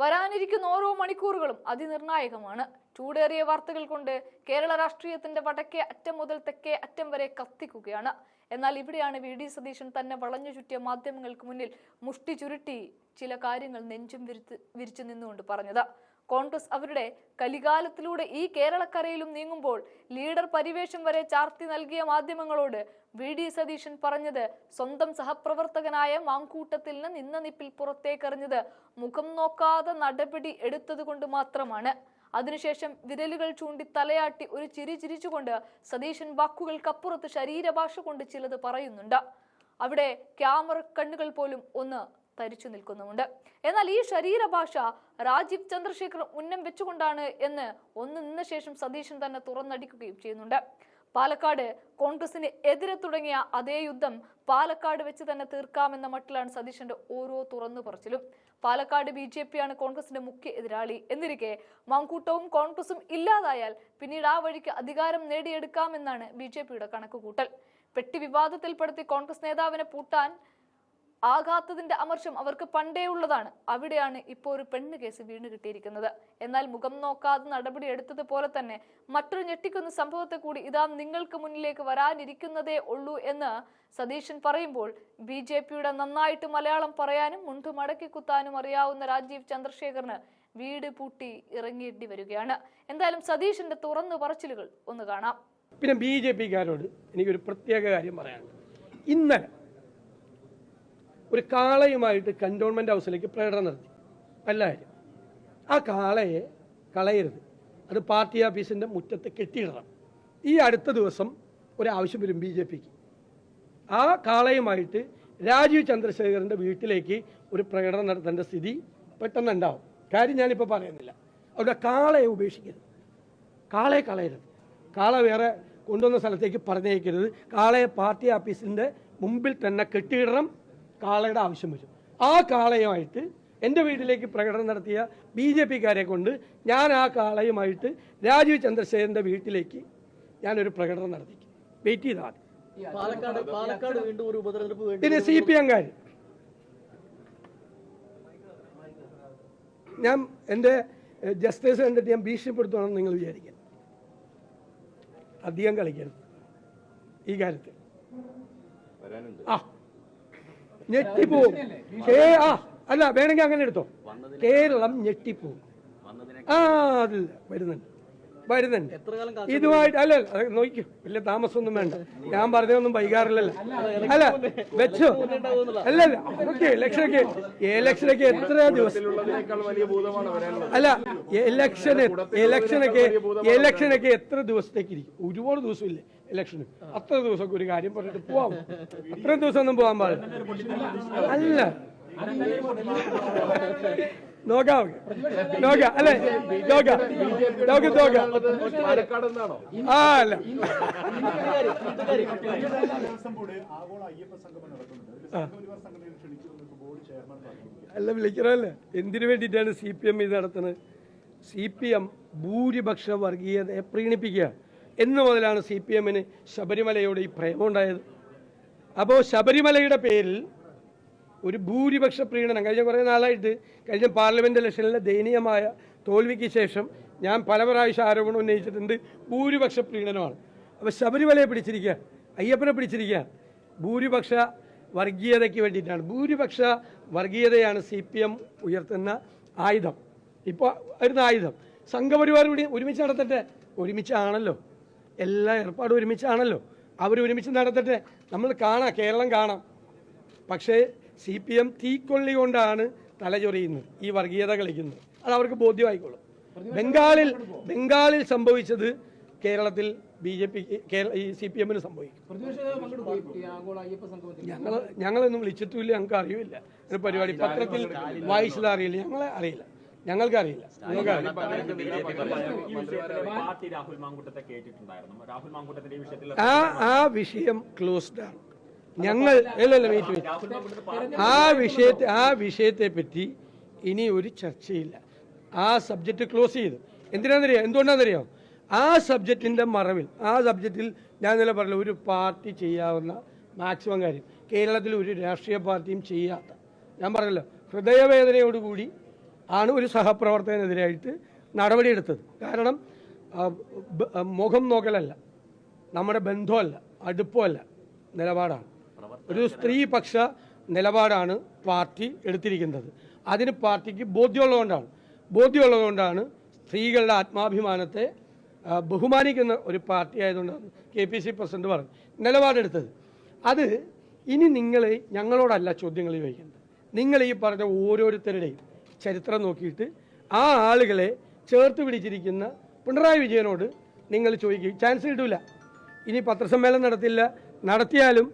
വരാനിരിക്കുന്ന ഓരോ മണിക്കൂറുകളും അതിനിർണായകമാണ്. ചൂടേറിയ വാർത്തകൾ കൊണ്ട് കേരള രാഷ്ട്രീയത്തിന്റെ വടക്കേ അറ്റം മുതൽ തെക്കേ അറ്റം വരെ കത്തിക്കുകയാണ്. എന്നാൽ ഇവിടെയാണ് വി ഡി സതീശൻ തന്നെ വളഞ്ഞു ചുറ്റിയ മാധ്യമങ്ങൾക്ക് മുന്നിൽ മുഷ്ടി ചുരുട്ടി ചില കാര്യങ്ങൾ നെഞ്ചും വിരിച്ച് നിന്നുകൊണ്ട് പറഞ്ഞത്. കോൺഗ്രസ് അവരുടെ കലികാലത്തിലൂടെ ഈ കേരളക്കരയിലും നീങ്ങുമ്പോൾ ലീഡർ പരിവേഷം വരെ ചാർത്തി നൽകിയ മാധ്യമങ്ങളോട് വി ഡി സതീശൻ പറഞ്ഞത് സ്വന്തം സഹപ്രവർത്തകനായ മാങ്കൂട്ടത്തിൽ നിന്ന് നിന്ന നിപ്പിൽ പുറത്തേക്കെറിഞ്ഞത് മുഖം നോക്കാതെ നടപടി എടുത്തതുകൊണ്ട് മാത്രമാണ്. അതിനുശേഷം വിരലുകൾ ചൂണ്ടി തലയാട്ടി ഒരു ചിരി ചിരിച്ചുകൊണ്ട് സതീശൻ വാക്കുകൾക്കപ്പുറത്ത് ശരീരഭാഷ കൊണ്ട് ചിലത് പറയുന്നുണ്ട്. അവിടെ ക്യാമറ കണ്ണുകൾ പോലും ഒന്ന് തരിച്ചു നിൽക്കുന്നുമുണ്ട്. എന്നാൽ ഈ ശരീരഭാഷ രാജീവ് ചന്ദ്രശേഖർ ഉന്നം വെച്ചുകൊണ്ടാണ് എന്ന് ഒന്ന് നിന്ന ശേഷം സതീശൻ തന്നെ തുറന്നടിക്കുകയും ചെയ്യുന്നുണ്ട്. പാലക്കാട് കോൺഗ്രസിന് എതിരെ തുടങ്ങിയ അതേ യുദ്ധം പാലക്കാട് വെച്ച് തന്നെ തീർക്കാമെന്ന മട്ടിലാണ് സതീശന്റെ ഓരോ തുറന്നു പറച്ചിലും. പാലക്കാട് ബി ജെ പിയാണ് കോൺഗ്രസിന്റെ മുഖ്യ എതിരാളി. എന്നിരിക്കെ മങ്കൂട്ടവും കോൺഗ്രസും ഇല്ലാതായാൽ പിന്നീട് ആ വഴിക്ക് അധികാരം നേടിയെടുക്കാമെന്നാണ് ബി ജെ പിയുടെ കണക്കുകൂട്ടൽ. പെട്ടി വിവാദത്തിൽപ്പെടുത്തി കോൺഗ്രസ് നേതാവിനെ പൂട്ടാൻ ആഘാത്തതിന്റെ അമർഷം അവർക്ക് പണ്ടേ ഉള്ളതാണ്. അവിടെയാണ് ഇപ്പോൾ ഒരു പെണ്ണ് കേസ് വീണ് കിട്ടിയിരിക്കുന്നത്. എന്നാൽ മുഖം നോക്കാതെ നടപടി എടുത്തതുപോലെ തന്നെ മറ്റൊരു ഞെട്ടിക്കുന്ന സംഭവത്തെ കൂടി ഇതാ നിങ്ങൾക്ക് മുന്നിലേക്ക് വരാനിരിക്കുന്നതേ ഉള്ളൂ എന്ന് സതീശൻ പറയുമ്പോൾ ബി ജെ പിയുടെ നന്നായിട്ട് മലയാളം പറയാനും മുണ്ടു മടക്കി കുത്താനും അറിയാവുന്ന രാജീവ് ചന്ദ്രശേഖറിന് വീട് പൂട്ടി ഇറങ്ങേണ്ടി വരികയാണ്. എന്തായാലും സതീശന്റെ തുറന്നു പറച്ചിലുകൾ ഒന്ന് കാണാം. പിന്നെ ബി ജെ പിക്കാരോട് എനിക്കൊരു പ്രത്യേക കാര്യം പറയാനുണ്ട്. ഇന്നലെ ഒരു കാളയുമായിട്ട് കണ്ടോൺമെന്റ് ഹൗസിലേക്ക് പ്രകടനം നടത്തി. എല്ലാവരും ആ കാളയെ കളയരുത്. അത് പാർട്ടി ഓഫീസിന്റെ മുറ്റത്ത് കെട്ടിയിടണം. ഈ അടുത്ത ദിവസം ഒരാവശ്യം വരും ബി ജെ പിക്ക്. ആ കാളയുമായിട്ട് രാജീവ് ചന്ദ്രശേഖരന്റെ വീട്ടിലേക്ക് ഒരു പ്രകടനം നടത്തേണ്ട സ്ഥിതി പെട്ടെന്ന് ഉണ്ടാവും കാര്യം ഞാനിപ്പോൾ പറയുന്നില്ല. അവിടെ കാളയെ ഉപേക്ഷിക്കരുത്. കാളയെ കളയരുത്. കാള വേറെ കൊണ്ടുവന്ന സ്ഥലത്തേക്ക് പറഞ്ഞേക്കരുത് കാളയെ പാർട്ടി ഓഫീസിന്റെ മുമ്പിൽ തന്നെ കെട്ടിയിടണം. കാളയുടെ ആവശ്യം വരും ആ കാളയുമായിട്ട് എന്റെ വീട്ടിലേക്ക് പ്രകടനം നടത്തിയ ബി ജെ പിക്കാരെ കൊണ്ട് ഞാൻ ആ കാളയുമായിട്ട് രാജീവ് ചന്ദ്രശേഖരന്റെ വീട്ടിലേക്ക് ഞാനൊരു പ്രകടനം നടത്തി. വെയിറ്റ് ചെയ്താൽ മതി. പാലക്കാട് പാലക്കാട് വീണ്ടും ഒരു ഉപതെരഞ്ഞെടുപ്പ് വേണ്ടി പിന്നെ സി പി എംകാർ ഞാൻ എന്റെ ജസ്റ്റിസ് കണ്ടിട്ട് ഞാൻ ഭീഷണിപ്പെടുത്തുവാണെന്ന് നിങ്ങൾ വിചാരിക്കാൻ അധികം കളിക്കരുത്. ഈ കാര്യത്തിൽ. ആ ഞെട്ടിപ്പോവും ആ അല്ല വേണമെങ്കിൽ അങ്ങനെ എടുത്തോ. കേരളം ഞെട്ടിപ്പോവും ആ അതില്ല വരുന്നുണ്ട്. വരുന്നുണ്ട്. എത്ര കാലം ഇതുമായിട്ട് അല്ല നോക്കൂ വലിയ താമസമൊന്നും വേണ്ട. ഞാൻ പറഞ്ഞതൊന്നും വൈകാറില്ലല്ലോ അല്ല വെച്ചോ. അല്ല അല്ല ഓക്കെ ഇലക്ഷനൊക്കെ ഇലക്ഷനൊക്കെ എത്ര ദിവസം. അല്ല ഇലക്ഷന് ഇലക്ഷനൊക്കെ ഇലക്ഷനൊക്കെ എത്ര ദിവസത്തേക്ക് ഇരിക്കും? ഒരുപാട് ദിവസമില്ലേ ഇലക്ഷന് അത്ര ദിവസമൊക്കെ ഒരു കാര്യം പറഞ്ഞിട്ട് പോവാം. അത്രയും ദിവസം ഒന്നും പോകാൻ പാടില്ല. അല്ല ആ അല്ല. വിളിക്കണല്ലേ എന്തിനു വേണ്ടിയിട്ടാണ് സി പി എം ഇത് നടത്തുന്നത്? സി പി എം ഭൂരിപക്ഷ വർഗീയതയെ പ്രീണിപ്പിക്കുക. എന്ന് മുതലാണ് സി പി എമ്മിന് ശബരിമലയോട് ഈ പ്രേമമുണ്ടായത്. അപ്പോൾ ശബരിമലയുടെ പേരിൽ ഒരു ഭൂരിപക്ഷ പ്രീണനം. കഴിഞ്ഞ കുറേ നാളായിട്ട് കഴിഞ്ഞ പാർലമെന്റ് ഇലക്ഷനിലെ ദയനീയമായ തോൽവിക്ക് ശേഷം ഞാൻ പല പ്രാവശ്യം ആരോപണം ഉന്നയിച്ചിട്ടുണ്ട്. ഭൂരിപക്ഷ പ്രീണനമാണ്. അപ്പോൾ ശബരിമലയെ പിടിച്ചിരിക്കുക അയ്യപ്പനെ പിടിച്ചിരിക്കുക ഭൂരിപക്ഷ വർഗീയതയ്ക്ക് വേണ്ടിയിട്ടാണ്. ഭൂരിപക്ഷ വർഗീയതയാണ് സി പി എം ഉയർത്തുന്ന ആയുധം. ഇപ്പോൾ വരുന്ന ആയുധം. സംഘപരിവാർ കൂടി ഒരുമിച്ച് നടത്തട്ടെ? ഒരുമിച്ചാണല്ലോ. എല്ലാ ഏർപ്പാടും ഒരുമിച്ചാണല്ലോ. അവർ ഒരുമിച്ച് നടത്തട്ടെ? നമ്മൾ കാണാം കേരളം കാണാം. പക്ഷേ സി പി എം തീക്കൊള്ളി കൊണ്ടാണ് തലചൊറിയുന്നത് ഈ വർഗീയത കളിക്കുന്നത്. അത് അവർക്ക് ബോധ്യമായിക്കോളും. ബംഗാളിൽ ബംഗാളിൽ സംഭവിച്ചത് കേരളത്തിൽ ബി ജെ പി ഈ സി പി എമ്മിന് സംഭവിക്കും. ഞങ്ങൾ ഞങ്ങളൊന്നും വിളിച്ചിട്ടുമില്ല ഞങ്ങൾക്ക് അറിയില്ല ഒരു പരിപാടി പത്രത്തിൽ വായിച്ചത് അറിയില്ല ഞങ്ങളെ അറിയില്ല. ഞങ്ങൾക്ക് അറിയില്ല. ആ ആ വിഷയം ക്ലോസ്ഡ് ആണ്. ഞങ്ങൾ ആ വിഷയത്തെ ആ വിഷയത്തെ പറ്റി ഇനി ഒരു ചർച്ചയില്ല. ആ സബ്ജക്റ്റ് ക്ലോസ് ചെയ്തു. എന്തിനാണെന്നറിയാം? എന്തുകൊണ്ടാണെന്നറിയാം? ആ സബ്ജക്റ്റിന്റെ മറവിൽ ആ സബ്ജക്റ്റിൽ ഞാൻ ഇന്നലെ പറഞ്ഞു ഒരു പാർട്ടി ചെയ്യാവുന്ന മാക്സിമം കാര്യം. കേരളത്തിൽ ഒരു രാഷ്ട്രീയ പാർട്ടിയും ചെയ്യാത്ത. ഞാൻ പറഞ്ഞല്ലോ ഹൃദയവേദനയോടുകൂടി ആണ് ഒരു സഹപ്രവർത്തകനെതിരായിട്ട് നടപടിയെടുത്തത്. കാരണം മുഖം നോക്കലല്ല. നമ്മുടെ ബന്ധമല്ല അടുപ്പമല്ല നിലപാടാണ്. ഒരു സ്ത്രീപക്ഷ നിലപാടാണ് പാർട്ടി എടുത്തിരിക്കുന്നത്. അതിന് പാർട്ടിക്ക് ബോധ്യമുള്ളതുകൊണ്ടാണ്. ബോധ്യമുള്ളതുകൊണ്ടാണ് സ്ത്രീകളുടെ ആത്മാഭിമാനത്തെ ബഹുമാനിക്കുന്ന ഒരു പാർട്ടി ആയതുകൊണ്ടാണ് കെ പി സി പ്രസിഡന്റ് പറഞ്ഞു നിലപാടെടുത്തത്. അത് ഇനി നിങ്ങൾ ഞങ്ങളോടല്ല ചോദ്യങ്ങൾ ചോദിക്കേണ്ടത്. നിങ്ങൾ ഈ പറഞ്ഞ ഓരോരുത്തരുടെയും ചരിത്രം നോക്കിയിട്ട് ആ ആളുകളെ ചേർത്ത് പിടിച്ചിരിക്കുന്ന പിണറായി വിജയനോട് നിങ്ങൾ ചോദിക്കുക ചാൻസ് കിട്ടില്ല ഇനി പത്രസമ്മേളനം നടത്തില്ല. നടത്തിയാലും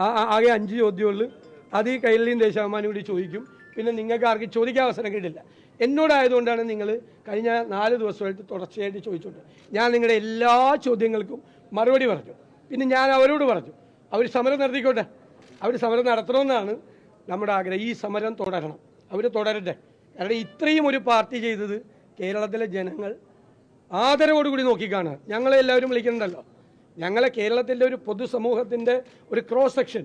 ആകെ അഞ്ച് ചോദ്യമുള്ളൂ. അത് ഈ കൈരളിയും ദേശാഭിമാനും കൂടി ചോദിക്കും. പിന്നെ നിങ്ങൾക്ക് ആർക്കും ചോദിക്കാൻ അവസരം കിട്ടില്ല. എന്നോടായതുകൊണ്ടാണ് നിങ്ങൾ കഴിഞ്ഞ നാല് ദിവസമായിട്ട് തുടർച്ചയായിട്ട് ചോദിച്ചോണ്ട്. ഞാൻ നിങ്ങളുടെ എല്ലാ ചോദ്യങ്ങൾക്കും മറുപടി പറഞ്ഞു. പിന്നെ ഞാൻ അവരോട് പറഞ്ഞു. അവർ സമരം നടത്തിക്കോട്ടെ. അവർ സമരം നടത്തണമെന്നാണ് നമ്മുടെ ആഗ്രഹം. ഈ സമരം തുടരണം. അവർ തുടരട്ടെ. കാരണം ഇത്രയും ഒരു പാർട്ടി ചെയ്തത് കേരളത്തിലെ ജനങ്ങൾ ആദരവോടുകൂടി നോക്കിക്കാണുക. ഞങ്ങളെ എല്ലാവരും വിളിക്കുന്നുണ്ടല്ലോ ഞങ്ങളെ കേരളത്തിന്റെ ഒരു പൊതുസമൂഹത്തിന്റെ ഒരു ക്രോസ് സെക്ഷൻ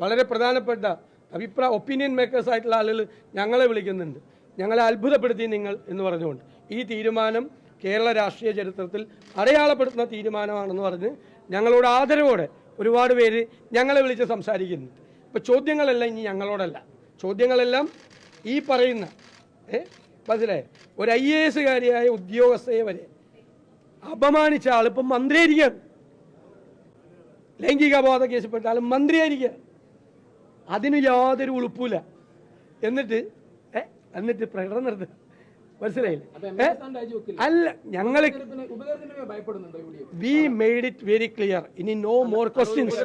വളരെ പ്രധാനപ്പെട്ട അഭിപ്രായ ഒപ്പീനിയൻ മേക്കേഴ്സ് ആയിട്ടുള്ള ആളുകൾ ഞങ്ങളെ വിളിക്കുന്നുണ്ട്. ഞങ്ങളെ അത്ഭുതപ്പെടുത്തി നിങ്ങൾ എന്ന് പറഞ്ഞുകൊണ്ട്. ഈ തീരുമാനം കേരള രാഷ്ട്രീയ ചരിത്രത്തിൽ അടയാളപ്പെടുത്തുന്ന തീരുമാനമാണെന്ന് പറഞ്ഞ് ഞങ്ങളോട് ആദരവോടെ ഒരുപാട് പേര് ഞങ്ങളെ വിളിച്ച് സംസാരിക്കുന്നുണ്ട് ഇപ്പോൾ ചോദ്യങ്ങളെല്ലാം ഇനി ഞങ്ങളോടല്ല. ചോദ്യങ്ങളെല്ലാം ഈ പറയുന്ന ഏ മനസ്സിലായേ? ഒരു ഐ എ എസുകാരിയായ ഉദ്യോഗസ്ഥയെ വരെ അപമാനിച്ച ആളിപ്പം മന്ത്രിയായിരിക്കുകയാണ്. ലൈംഗിക അപവാദ കേസിൽപ്പെട്ട ആൾ മന്ത്രിയായിരിക്കുക. അതിന് യാതൊരു ഉളുപ്പില്ല എന്നിട്ട് ഏ എന്നിട്ട് പ്രകടനം നടത്തുക. മനസ്സിലായില്ലേ? അല്ല ഞങ്ങൾ we made it very clear ഇനി no more questions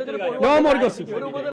no more questions